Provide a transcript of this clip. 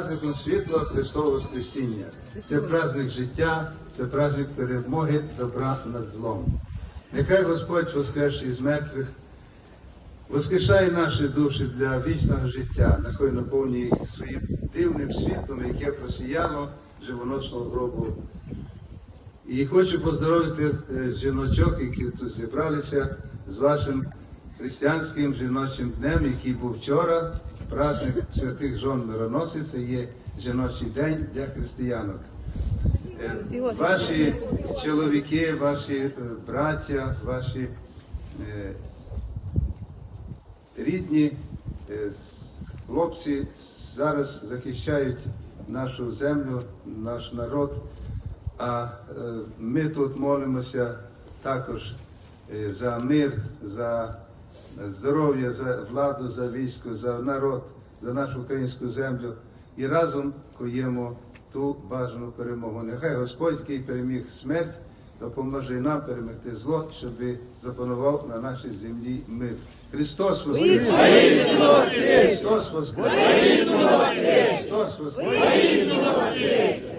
праздником світла Христового Воскресіння. Це праздник життя, це праздник перемоги добра над злом. Нехай Господь воскресший із мертвих воскрешає наші душі для вічного життя, нехай наповнює їх своїм дивним світлом, яке просіяло живоносного гробу. І хочу поздоровити е, жіночок, які тут зібралися з вашим християнським жіночим днем, який був вчора. Праздник святих жон мироносиць, це є жіночий день для християнок. Е, Ваші чоловіки, ваші е, браття, ваші е, рідні хлопці зараз захищають нашу землю, наш народ. А ми тут молимося також за мир, за здоров'я, за владу, за військо, за народ, за нашу українську землю і разом коємо ту бажану перемогу. Нехай Господь, який переміг смерть, допоможе і нам перемогти зло, щоб запанував на нашій землі мир. Христос Воскрес! Христос Воскрес! Христос Воскрес!